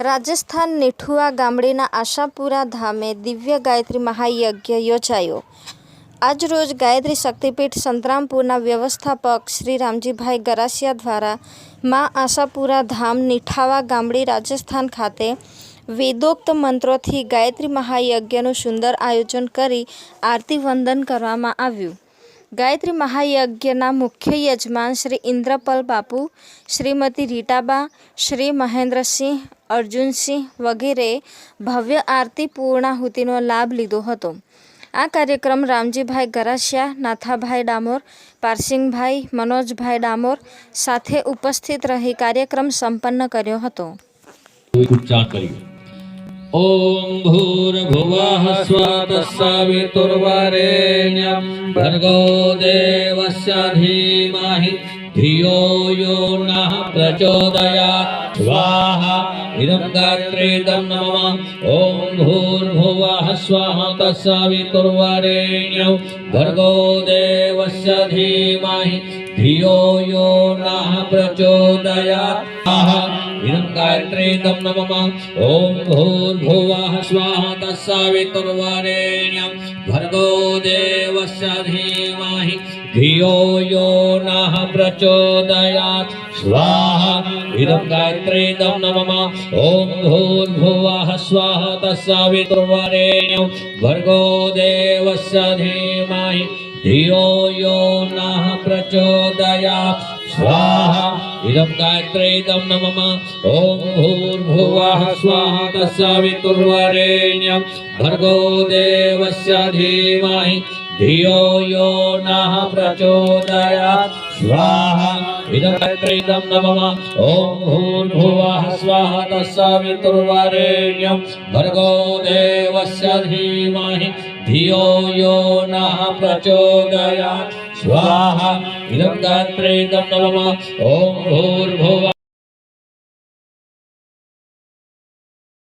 રાજસ્થાન નેઠુઆ ગામડેના આશાપુરા ધામે દિવ્ય ગાયત્રી મહાયજ્ઞ યોજાયો. આજરોજ ગાયત્રી શક્તિપીઠ સંતરામપુરના વ્યવસ્થાપક શ્રી રામજીભાઈ ગરાસિયા દ્વારા મા આશાપુરા ધામ નીઠાવા ગામડી રાજસ્થાન ખાતે વેદોક્ત મંત્રોથી ગાયત્રી મહાયજ્ઞનું સુંદર આયોજન કરી આરતી વંદન કરવામાં આવ્યું. ગાયત્રી મહાયજ્ઞના મુખ્ય યજમાન શ્રી ઇન્દ્રપલ બાપુ, શ્રીમતી રીટાબા, શ્રી મહેન્દ્રસિંહ, અર્જુનસિંહ વગેરે ભવ્ય આરતી પૂર્ણાહુતિનો લાભ લીધો હતો. આ કાર્યક્રમ રામજીભાઈ ગરાસિયા, નાથાભાઈ ડામોર, પારસિંગભાઈ, મનોજભાઈ ડામોર સાથે ઉપસ્થિત રહી કાર્યક્રમ સંપન્ન કર્યો હતો. ॐ भूर्भुवः स्वतस्सवितुर्वरेण्यं भर्गो देवस्य धीमहि धियो यो नः प्रचोदयात्। स्वाहा, इदं गात्रेदं नमः। ॐ भूर्भुवः स्वः तस्सवितुर्वरेण्यं भर्गो देवस्य धीमहि धियो यो नः प्रचोदयात्। गायत्रीदं नमः। ॐ भूर्भुवः स्वः तत्सवितुर्वरेण्यं भर्गो देवस्य धीमहि। धियो यो नः प्रचोदयात्। स्वाहा। इदं गायत्रीदं नमः। ॐ भूर्भुवः स्वः तत्सवितुर्वरेण्यं भर्गो देवस्य धीमहि। धियो यो नः प्रचोदयात्। स्वाहा। इदं गायत्रीदं नमः। ॐ भूर्भुवः स्वः तत्सवितुर्वरेण्यं भर्गो देवस्य धीमहि। धियो यो नः प्रचोदयात्। स्वाहा इदं गायत्रीदं नमः। ॐ भूर्भुवः स्वः तत्सवितुर्वरेण्यं भर्गो देवस्य धीमहि। धियो यो नः प्रचोदयात्। स्वाहा। इदं गात्रे इदं नमः। ॐ भूर्भुव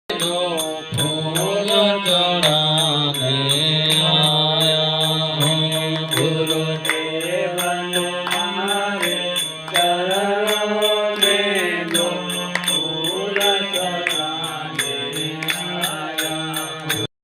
फूल चढ़ाने